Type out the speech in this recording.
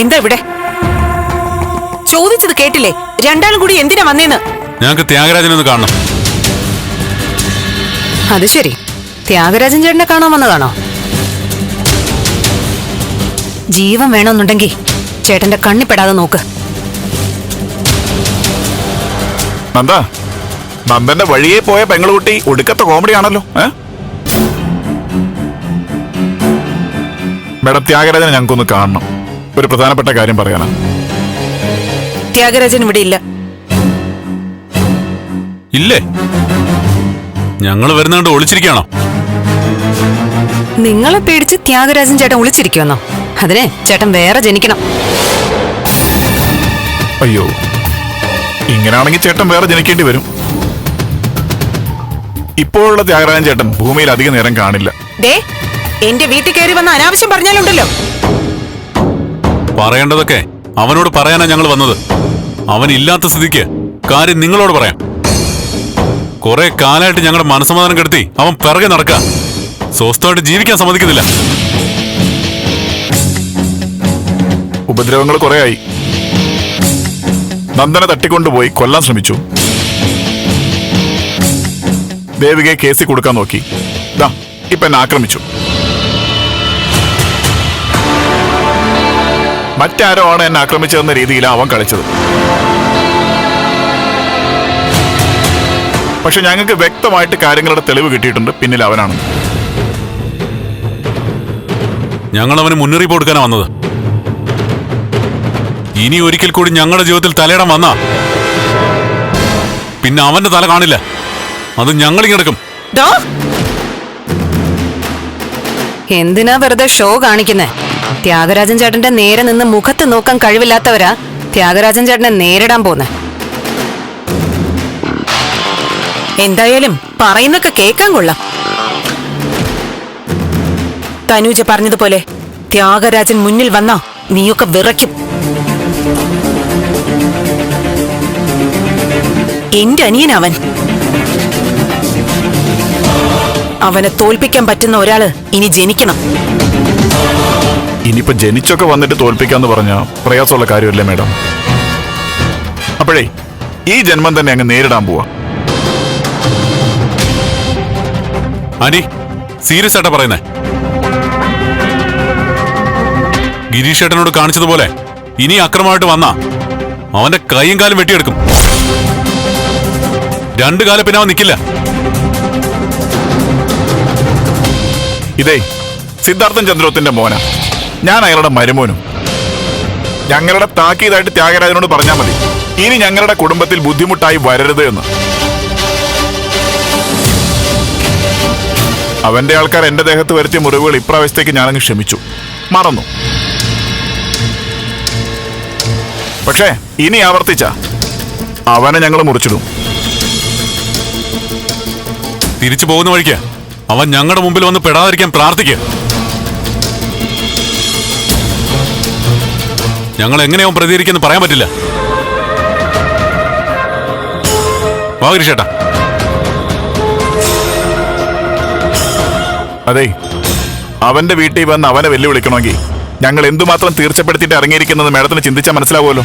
എന്താ ഇവിടെ? ചോദിച്ചത് കേട്ടില്ലേ? രണ്ടാളും കൂടി എന്തിനാ വന്നേന്ന്? ഞങ്ങൾക്ക് ത്യാഗരാജനെ ഒന്ന് കാണണം. അത് ശരി. ത്യാഗരാജൻ ചേട്ടനെ കാണാൻ വന്നതാണോ? ജീവൻ വേണമെന്നുണ്ടെങ്കിൽ ചേട്ടന്റെ കണ്ണിപ്പെടാതെ നോക്ക്. നന്ദ നന്ദന്റെ വഴിയെ പോയ പെങ്ങളുകുട്ടി ഒടുക്കത്തെ കോമഡി ആണല്ലോ മേഡം ത്യാഗരാജനെ ഞങ്ങൾക്കൊന്ന് കാണണം. ഒരു പ്രധാനപ്പെട്ട കാര്യം പറയാനാ ത്യാഗരാജൻ ഇവിടെ ഇല്ല. ഇല്ലേ? ഞങ്ങൾ വരുന്നതുകൊണ്ട് ഒളിച്ചിരിക്കണോ നിങ്ങളെ പേടിച്ച് ത്യാഗരാജൻ ചേട്ടൻ ഒളിച്ചിരിക്കുമെന്നോ? അതിനെ ചേട്ടൻ വേറെ ജനിക്കണം. അയ്യോ ഇങ്ങനാണെങ്കിൽ ചേട്ടൻ വേറെ ജനിക്കേണ്ടി വരും. ഇപ്പോഴുള്ള ത്യാഗരാജൻ ചേട്ടൻ ഭൂമിയിൽ അധികം നേരം കാണില്ല. ദേ എന്റെ വീട്ടിൽ കയറി വന്ന അനാവശ്യം പറഞ്ഞാലുണ്ടല്ലോ. പറയേണ്ടതൊക്കെ അവനോട് പറയാനാ ഞങ്ങൾ വന്നത്. അവൻ ഇല്ലാത്ത സ്ഥിതിക്ക് കാര്യം നിങ്ങളോട് പറയാം. കുറെ കാലമായിട്ട് ഞങ്ങളുടെ മനസ്സമാധാനം കെടുത്തി അവൻ പിറകെ നടക്ക. സ്വസ്ഥമായിട്ട് ജീവിക്കാൻ സമ്മതിക്കുന്നില്ല. ഉപദ്രവങ്ങൾ കുറേയായി. നന്ദനെ തട്ടിക്കൊണ്ടുപോയി കൊല്ലാൻ ശ്രമിച്ചു. ദേവികയെ കേസിൽ കൊടുക്കാൻ നോക്കി. ദാ ഇപ്പൊ എന്നെ ആക്രമിച്ചു. മറ്റാരോ ആണ് എന്നെ ആക്രമിച്ചതെന്ന രീതിയിലാണ് അവൻ കളിച്ചത്. പക്ഷെ ഞങ്ങൾക്ക് വ്യക്തമായിട്ട് കാര്യങ്ങളുടെ തെളിവ് കിട്ടിയിട്ടുണ്ട്. പിന്നിൽ അവനാണ്. ഞങ്ങൾ അവന് മുന്നറിയിപ്പ് കൊടുക്കാനാ വന്നത്. ഇനി ഒരിക്കൽ കൂടി ഞങ്ങളുടെ ജീവിതത്തിൽ തലയിടാൻ വന്നാ. പിന്നെ അവന്റെ തല കാണില്ല. അത് ഞങ്ങളിങ്ങെടുക്കും. എന്തിനാ വെറുതെ ഷോ കാണിക്കുന്നേ? ത്യാഗരാജൻ ചേട്ടന്റെ നേരെ നിന്ന് മുഖത്ത് നോക്കാൻ കഴിവില്ലാത്തവരാ ത്യാഗരാജൻ ചേട്ടനെ നേരിടാൻ പോന്നെ. എന്തായാലും പറയുന്നൊക്കെ കേൾക്കാൻ കൊള്ളാം. തനൂജ പറഞ്ഞതുപോലെ ത്യാഗരാജൻ മുന്നിൽ വന്നാ നീയൊക്കെ വിറയ്ക്കും. എന്റെ അനിയനവൻ അവനെ തോൽപ്പിക്കാൻ പറ്റുന്ന ഒരാൾ ഇനി ജനിക്കണം. ഇനിയിപ്പോ ജനിച്ചൊക്കെ വന്നിട്ട് തോൽപ്പിക്കാന്ന് പറഞ്ഞ പ്രയാസമുള്ള കാര്യമല്ലേ മേഡം? അപ്പോഴേ ഈ ജന്മം തന്നെ അങ്ങ് നേരിടാൻ പോവാ. അനി സീരിയസ് ആയിട്ടാ പറയുന്നേ. ഗിരീഷ് ഏട്ടനോട് കാണിച്ചതുപോലെ ഇനി അക്രമമായിട്ട് വന്നാ അവന്റെ കൈയും കാലും വെട്ടിയെടുക്കും. രണ്ടു കാലം പിന്നെ അവൻ നിൽക്കില്ല ഇതേ സിദ്ധാർത്ഥൻ ചന്ദ്രോത്തിന്റെ മോന. ഞാൻ അയാളുടെ മരുമോനും. ഞങ്ങളുടെ താക്കീതായിട്ട് ത്യാഗരാജനോട് പറഞ്ഞാൽ മതി. ഇനി ഞങ്ങളുടെ കുടുംബത്തിൽ ബുദ്ധിമുട്ടായി വരരുത് എന്ന്. അവന്റെ ആൾക്കാർ എന്റെ ദേഹത്ത് വരുത്തിയ മുറിവുകൾ ഇപ്രാവശ്യത്തേക്ക് ഞാനങ്ങ് ക്ഷമിച്ചു. മറന്നു. പക്ഷേ ഇനി ആവർത്തിച്ച. അവനെ ഞങ്ങൾ മുറിച്ചിടും. തിരിച്ചു പോകുന്ന വഴിക്ക്. അവൻ ഞങ്ങളുടെ മുമ്പിൽ വന്ന് പെടാതിരിക്കാൻ പ്രാർത്ഥിക്കുക ഞങ്ങൾ എങ്ങനെയാവും പ്രതികരിക്കുന്നു പറയാൻ പറ്റില്ല. ഗിരീഷേട്ടാ അതെ അവന്റെ വീട്ടിൽ വന്ന് അവനെ വെല്ലുവിളിക്കണമെങ്കിൽ ഞങ്ങൾ എന്തുമാത്രം തീർച്ചപ്പെടുത്തിയിട്ട് ഇറങ്ങിയിരിക്കുന്നത് മേഡത്തിന് ചിന്തിച്ചാൽ മനസ്സിലാവുമല്ലോ.